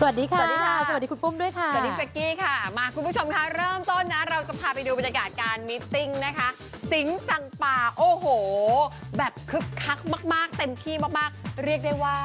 สวัสดีค่ะ สวัสดีค่ะ สวัสดีคุณปุ้มด้วยค่ะ สวัสดีเจ๊กกี้ค่ะ มาคุณผู้ชมคะเริ่มต้นนะ เราจะพาไปดูบรรยากาศการมิทติ้งนะคะ สิงห์สั่งป่าโอ้โห แบบคึกคักมาก ๆ เต็มที่มาก ๆ เรียกได้ว่า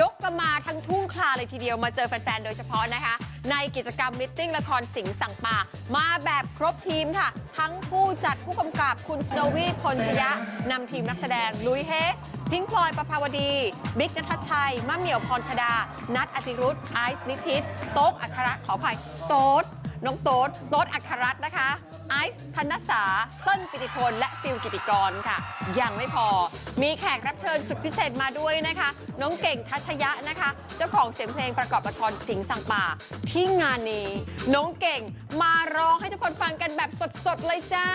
ยกกันมาทั้งทุ่งคลาเลยทีเดียวมาเจอแฟน ๆ โดยเฉพาะนะคะ ในกิจกรรมมิทติ้งละครสิงห์สั่งป่า มาแบบครบทีมค่ะ ทั้งผู้จัดผู้กำกับคุณสโนวีพลชยะนำทีมนักแสดงลุยเฮส พิงพลอยประภาวดี บิ๊กนัทชัย มะเหมี่ยวพรชดา นัทอติรุธไอซ์นิทิศโต๊กอัครรัตน์ขออภัย โต๊ดน้องโต๊ดโต๊ดอัครรัตน์นะคะไอซ์ธนสาต้นปิติพลและฟิลกิติกรค่ะ ยังไม่พอ มีแขกรับเชิญสุดพิเศษมาด้วยนะคะ น้องเก่งทัชยะนะคะ เจ้าของเสียงเพลงประกอบละครสิงสังป่า ที่งานนี้ น้องเก่งมาร้องให้ทุกคนฟังกันแบบสดๆเลยจ้า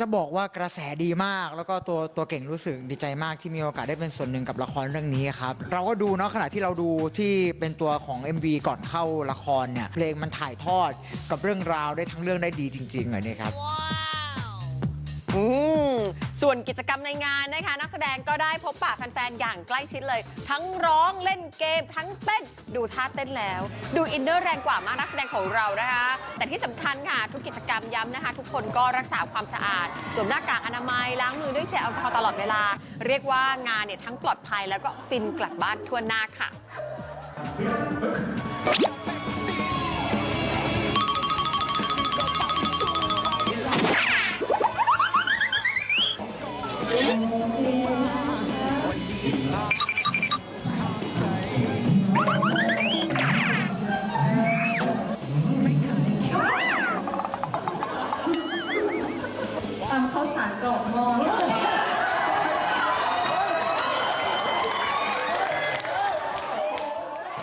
จะบอกว่ากระแสดีมาก แล้วก็ตัวตัวเก่งรู้สึกดีใจมากที่มีโอกาสได้เป็นส่วนหนึ่งกับละครเรื่องนี้ครับเราก็ดูเนาะขณะที่เราดูที่เป็นตัวของ MV ก่อนเข้าละครเนี่ยเพลงมันถ่ายทอดกับเรื่องราวได้ทั้งเรื่องได้ดีจริงๆเลยนี่ครับ อืม ส่วนกิจกรรมในงานนะคะ นักแสดงก็ได้พบปะแฟนๆ อย่างใกล้ชิดเลย ทั้งร้องเล่นเกม ทั้งเต้นดูท่าเต้นแล้ว ดูอินเนอร์แรงกว่ามากนักแสดงของเรานะคะ แต่ที่สำคัญค่ะ ทุกกิจกรรมย้ำนะคะ ทุกคนก็รักษาความสะอาดสวมหน้ากากอนามัยล้างมือด้วยเจลแอลกอฮอล์ตลอดเวลา เรียกว่างานเนี่ยทั้งปลอดภัยแล้วก็ฟินกลับบ้านทั่วหน้าค่ะ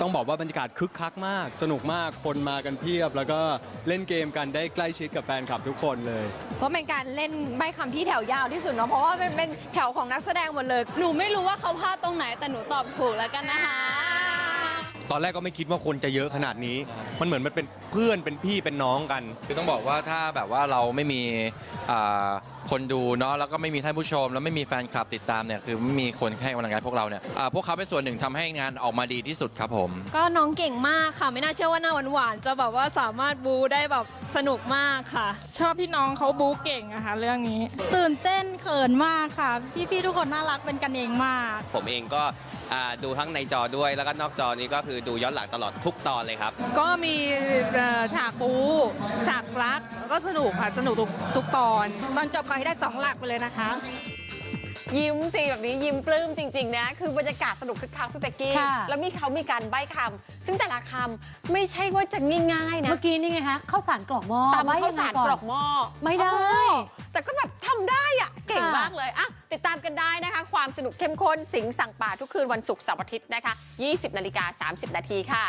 ต้องบอกว่าบรรยากาศคึกคักมาก สนุกมากคนมากันเพียบ แล้วก็เล่นเกมกันได้ใกล้ชิดกับแฟนคลับทุกคนเลย ก็เป็นการเล่นใบคำที่แถวยาวที่สุดเนาะเพราะว่าเป็นเป็นแถวของนักแสดงหมดเลย หนูไม่รู้ว่าเขาพลาดตรงไหนแต่หนูตอบถูกแล้วกันนะคะ ตอนแรกก็ไม่คิดว่าคนจะเยอะขนาดนี้ มันเหมือนมันเป็นเพื่อนเป็นพี่เป็นน้องกัน คือต้องบอกว่าถ้าแบบว่าเราไม่มีอ่าคนดูเนาะแล้วก็ไม่มีท่านผู้ชม แล้วไม่มีแฟนคลับติดตามเนี่ยคือไม่มีคนให้กำลังใจพวกเราเนี่ยอ่าพวกเขาเป็นส่วนหนึ่งทำให้งานออกมาดีที่สุดครับผม ก็น้องเก่งมากค่ะ ไม่น่าเชื่อว่าหน้าหวานๆจะแบบว่าสามารถบูได้แบบสนุกมากค่ะ ชอบที่น้องเขาบู๊เก่งอะค่ะเรื่องนี้ ตื่นเต้นเขินมากค่ะ พี่ๆทุกคนน่ารักเป็นกันเองมาก ผมเองก็ อ่าดูทั้งในจอด้วยแล้วก็นอกจอนี้ก็คือดูย้อนหลังตลอดทุกตอนเลยครับ ก็มีเอ่อฉากปูฉากรักก็สนุกค่ะสนุกทุกทุกตอน ตอนจบขอให้ได้สองหลักไปเลยนะคะ ยิ้มสิแบบนี้ยิ้มปลื้มจริง ๆ นะ คือบรรยากาศสนุกคึกคักพี่เป๊กกี้ ค่ะ แล้วมีเขามีการใบ้คำซึ่งแต่ละคำไม่ใช่ว่าจะง่าย ๆ นะเมื่อกี้นี่ไงคะข้าวสารกรอกหม้อตำว่ข้าวยังไงสารอนกรอกหม้อไม่ได้โอ้แต่ก็แบบทำได้อะเก่งค่ะ มากเลยอะ ติดตามกันได้นะคะ ความสนุกเข้มข้นสิงสั่งป่าทุกคืนวันศุกร์เสาร์อาทิตย์นะคะ 20 นาฬิกา 30 นาทีค่ะ